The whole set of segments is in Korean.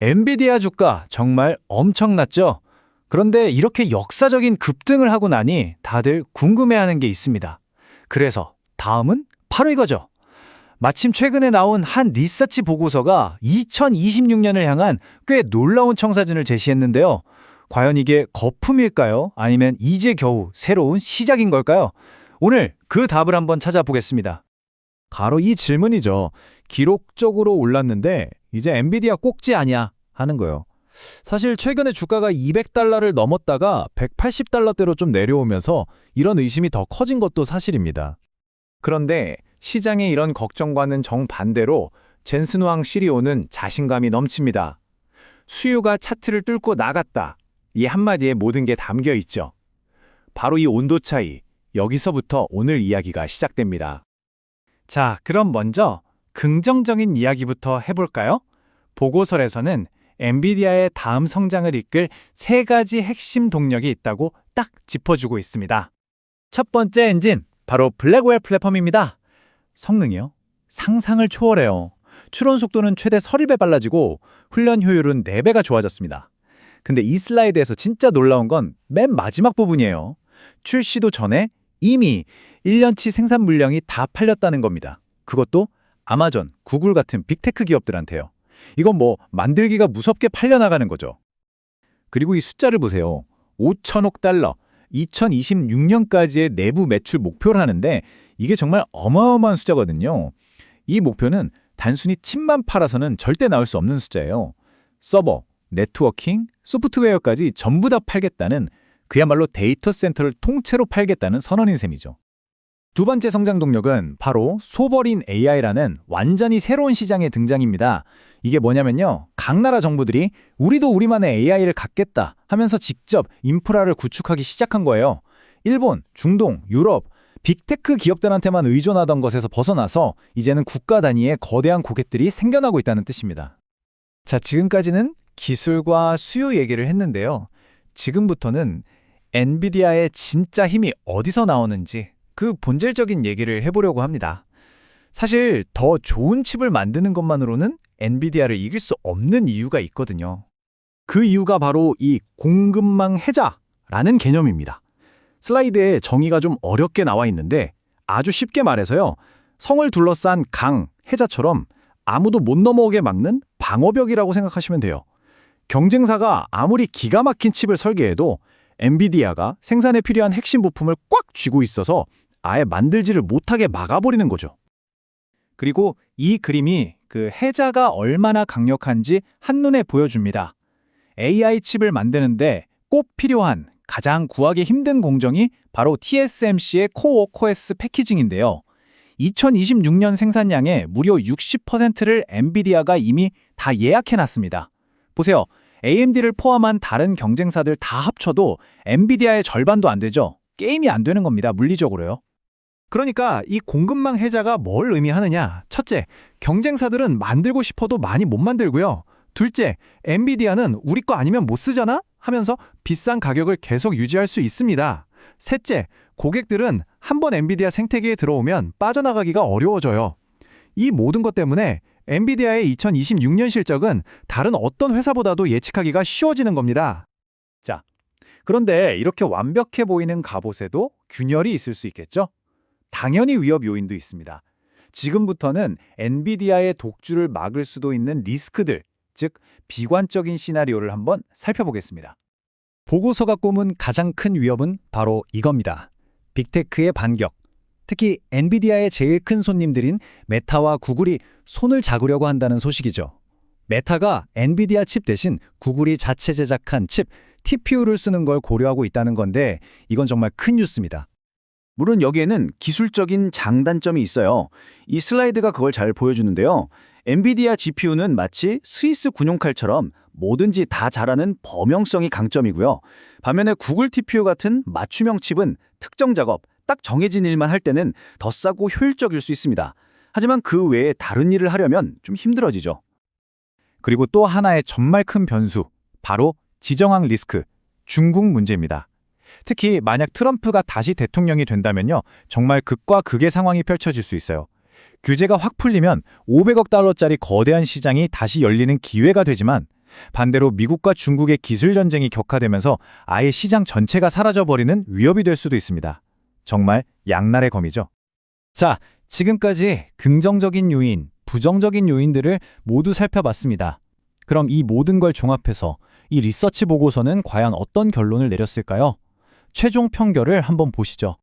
엔비디아 주가 정말 엄청났죠? 그런데 이렇게 역사적인 급등을 하고 나니 다들 궁금해하는 게 있습니다. 그래서 다음은 바로 이거죠. 마침 최근에 나온 한 리서치 보고서가 2026년을 향한 꽤 놀라운 청사진을 제시했는데요. 과연 이게 거품일까요? 아니면 이제 겨우 새로운 시작인 걸까요? 오늘 그 답을 한번 찾아보겠습니다. 바로 이 질문이죠. 기록적으로 올랐는데 이제 엔비디아 꼭지 아니야 하는 거예요. 사실 최근에 주가가 200달러를 넘었다가 180달러대로 좀 내려오면서 이런 의심이 더 커진 것도 사실입니다. 그런데 시장의 이런 걱정과는 정반대로 젠슨왕 CEO는 자신감이 넘칩니다. 수요가 차트를 뚫고 나갔다. 이 한마디에 모든 게 담겨 있죠. 바로 이 온도 차이, 여기서부터 오늘 이야기가 시작됩니다. 자, 그럼 먼저 긍정적인 이야기부터 해볼까요? 보고서에서는 엔비디아의 다음 성장을 이끌 세 가지 핵심 동력이 있다고 딱 짚어주고 있습니다. 첫 번째 엔진, 바로 블랙웰 플랫폼입니다. 성능이요? 상상을 초월해요. 추론 속도는 최대 30배 빨라지고 훈련 효율은 4배가 좋아졌습니다. 근데 이 슬라이드에서 진짜 놀라운 건 맨 마지막 부분이에요. 출시도 전에 이미 1년치 생산 물량이 다 팔렸다는 겁니다. 그것도 아마존, 구글 같은 빅테크 기업들한테요. 이건 뭐 만들기가 무섭게 팔려나가는 거죠. 그리고 이 숫자를 보세요. 5천억 달러, 2026년까지의 내부 매출 목표를 하는데 이게 정말 어마어마한 숫자거든요. 이 목표는 단순히 칩만 팔아서는 절대 나올 수 없는 숫자예요. 서버, 네트워킹, 소프트웨어까지 전부 다 팔겠다는 그야말로 데이터 센터를 통째로 팔겠다는 선언인 셈이죠. 두 번째 성장 동력은 바로 소버린 AI라는 완전히 새로운 시장의 등장입니다. 이게 뭐냐면요. 각 나라 정부들이 우리도 우리만의 AI를 갖겠다 하면서 직접 인프라를 구축하기 시작한 거예요. 일본, 중동, 유럽, 빅테크 기업들한테만 의존하던 것에서 벗어나서 이제는 국가 단위의 거대한 고객들이 생겨나고 있다는 뜻입니다. 자, 지금까지는 기술과 수요 얘기를 했는데요. 지금부터는 엔비디아의 진짜 힘이 어디서 나오는지 그 본질적인 얘기를 해보려고 합니다. 사실 더 좋은 칩을 만드는 것만으로는 엔비디아를 이길 수 없는 이유가 있거든요. 그 이유가 바로 이 공급망 해자라는 개념입니다. 슬라이드에 정의가 좀 어렵게 나와 있는데 아주 쉽게 말해서요. 성을 둘러싼 강, 해자처럼 아무도 못 넘어오게 막는 방어벽이라고 생각하시면 돼요. 경쟁사가 아무리 기가 막힌 칩을 설계해도 엔비디아가 생산에 필요한 핵심 부품을 꽉 쥐고 있어서 아예 만들지를 못하게 막아버리는 거죠. 그리고 이 그림이 그 해자가 얼마나 강력한지 한눈에 보여줍니다. AI 칩을 만드는데 꼭 필요한 가장 구하기 힘든 공정이 바로 TSMC의 코어 코에스 패키징인데요. 2026년 생산량의 무려 60%를 엔비디아가 이미 다 예약해놨습니다. 보세요. AMD를 포함한 다른 경쟁사들 다 합쳐도 엔비디아의 절반도 안 되죠. 게임이 안 되는 겁니다. 물리적으로요. 그러니까 이 공급망 해자가 뭘 의미하느냐? 첫째, 경쟁사들은 만들고 싶어도 많이 못 만들고요. 둘째, 엔비디아는 우리 거 아니면 못 쓰잖아? 하면서 비싼 가격을 계속 유지할 수 있습니다. 셋째, 고객들은 한 번 엔비디아 생태계에 들어오면 빠져나가기가 어려워져요. 이 모든 것 때문에 엔비디아의 2026년 실적은 다른 어떤 회사보다도 예측하기가 쉬워지는 겁니다. 자, 그런데 이렇게 완벽해 보이는 갑옷에도 균열이 있을 수 있겠죠? 당연히 위협 요인도 있습니다. 지금부터는 엔비디아의 독주를 막을 수도 있는 리스크들, 즉 비관적인 시나리오를 한번 살펴보겠습니다. 보고서가 꼽은 가장 큰 위협은 바로 이겁니다. 빅테크의 반격. 특히 엔비디아의 제일 큰 손님들인 메타와 구글이 손을 잡으려고 한다는 소식이죠. 메타가 엔비디아 칩 대신 구글이 자체 제작한 칩 TPU를 쓰는 걸 고려하고 있다는 건데 이건 정말 큰 뉴스입니다. 물론 여기에는 기술적인 장단점이 있어요. 이 슬라이드가 그걸 잘 보여주는데요. 엔비디아 GPU는 마치 스위스 군용칼처럼 뭐든지 다 잘하는 범용성이 강점이고요. 반면에 구글 TPU 같은 맞춤형 칩은 특정 작업, 딱 정해진 일만 할 때는 더 싸고 효율적일 수 있습니다. 하지만 그 외에 다른 일을 하려면 좀 힘들어지죠. 그리고 또 하나의 정말 큰 변수, 바로 지정학 리스크, 중국 문제입니다. 특히 만약 트럼프가 다시 대통령이 된다면요. 정말 극과 극의 상황이 펼쳐질 수 있어요. 규제가 확 풀리면 500억 달러짜리 거대한 시장이 다시 열리는 기회가 되지만 반대로 미국과 중국의 기술 전쟁이 격화되면서 아예 시장 전체가 사라져버리는 위협이 될 수도 있습니다. 정말 양날의 검이죠. 자, 지금까지 긍정적인 요인, 부정적인 요인들을 모두 살펴봤습니다. 그럼 이 모든 걸 종합해서 이 리서치 보고서는 과연 어떤 결론을 내렸을까요? 최종 평결을 한번 보시죠.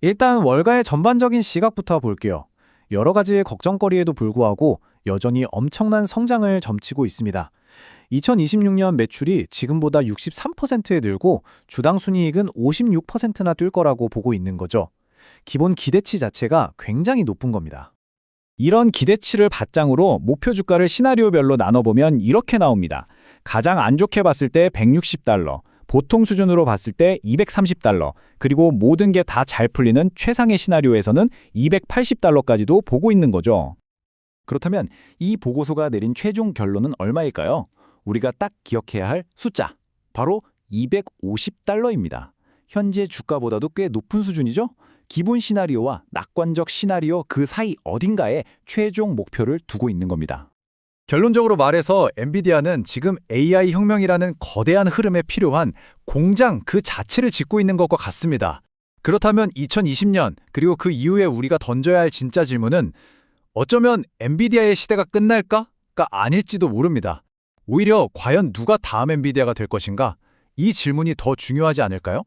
일단 월가의 전반적인 시각부터 볼게요. 여러 가지의 걱정거리에도 불구하고 여전히 엄청난 성장을 점치고 있습니다. 2026년 매출이 지금보다 63%에 늘고 주당 순이익은 56%나 뛸 거라고 보고 있는 거죠. 기본 기대치 자체가 굉장히 높은 겁니다. 이런 기대치를 바탕으로 목표 주가를 시나리오별로 나눠보면 이렇게 나옵니다. 가장 안 좋게 봤을 때 160달러, 보통 수준으로 봤을 때 230달러, 그리고 모든 게 다 잘 풀리는 최상의 시나리오에서는 280달러까지도 보고 있는 거죠. 그렇다면 이 보고서가 내린 최종 결론은 얼마일까요? 우리가 딱 기억해야 할 숫자. 바로 250달러입니다. 현재 주가보다도 꽤 높은 수준이죠? 기본 시나리오와 낙관적 시나리오 그 사이 어딘가에 최종 목표를 두고 있는 겁니다. 결론적으로 말해서 엔비디아는 지금 AI 혁명이라는 거대한 흐름에 필요한 공장 그 자체를 짓고 있는 것과 같습니다. 그렇다면 2020년 그리고 그 이후에 우리가 던져야 할 진짜 질문은 어쩌면 엔비디아의 시대가 끝날까?가 아닐지도 모릅니다. 오히려 과연 누가 다음 엔비디아가 될 것인가? 이 질문이 더 중요하지 않을까요?